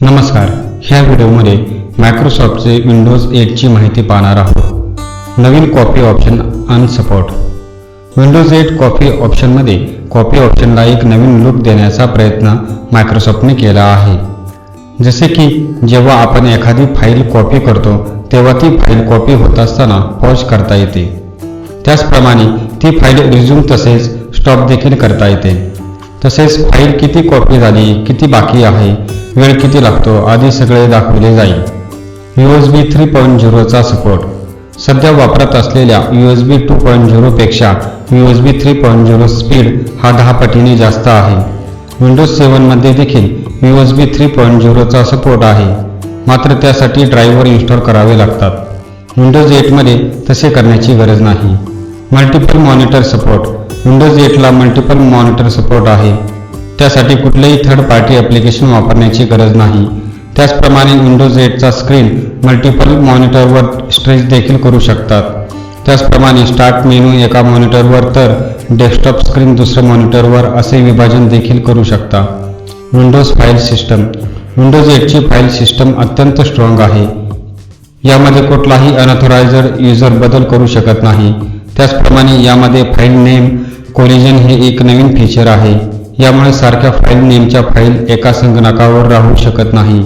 नमस्कार. ह्या व्हिडिओमध्ये मायक्रोसॉफ्टचे विंडोज एटची माहिती पाहणार आहोत. नवीन copy option unsupport Windows eight copy ऑप्शनमध्ये कॉपी ऑप्शनला एक नवीन लुक देण्याचा प्रयत्न मायक्रोसॉफ्टने केला आहे. जसे की जेव्हा आपण एखादी फाईल कॉपी करतो तेव्हा ती फाईल कॉपी होत असताना पॉज करता येते. त्याचप्रमाणे ती फाईल रिझ्यूम तसेच स्टॉप देखील करता येते. तसेच फाईल किती कॉपी झाली किती बाकी आहे वेळ किती लागतो? आदी सगळे दाखवले जाईल. U S B three point झिरोचा support सध्या वापरत असलेल्या U S B two point झिरोपेक्षा U S B three point zero speed हा दहा पटीने जास्त आहे. विंडोज सेवनमध्ये देखील U S B three point झिरोचा support आहे. मात्र त्यासाठी ड्रायव्हर इन्स्टॉल करावे लागतात. विंडोज एटमध्ये तसे करण्याची गरज नाही. मल्टिपल मॉनिटर सपोर्ट विंडोज एटला मल्टिपल मॉनिटर सपोर्ट आहे. त्यासाठी कुठलेही थर्ड पार्टी ॲप्लिकेशन वापरण्याची गरज नाही. त्याचप्रमाणे विंडोज एटचा स्क्रीन मल्टिपल मॉनिटरवर स्ट्रेच देखील करू शकतात. त्याचप्रमाणे स्टार्ट मेनू एका मॉनिटरवर तर डेस्कटॉप स्क्रीन दुसऱ्या मॉनिटरवर असे विभाजन देखील करू शकता. विंडोज फाईल सिस्टम विंडोज एटची फाईल सिस्टम अत्यंत स्ट्रॉंग आहे. यामध्ये कुठलाही अनऑथोरायझर युजर बदल करू शकत नाही. त्याचप्रमाणे यामध्ये फाईल नेम कोलिजन हे एक नवीन फीचर आहे. यामुळे सारख्या फाईल नेमच्या फाईल एका संगणकावर राहू शकत नाही.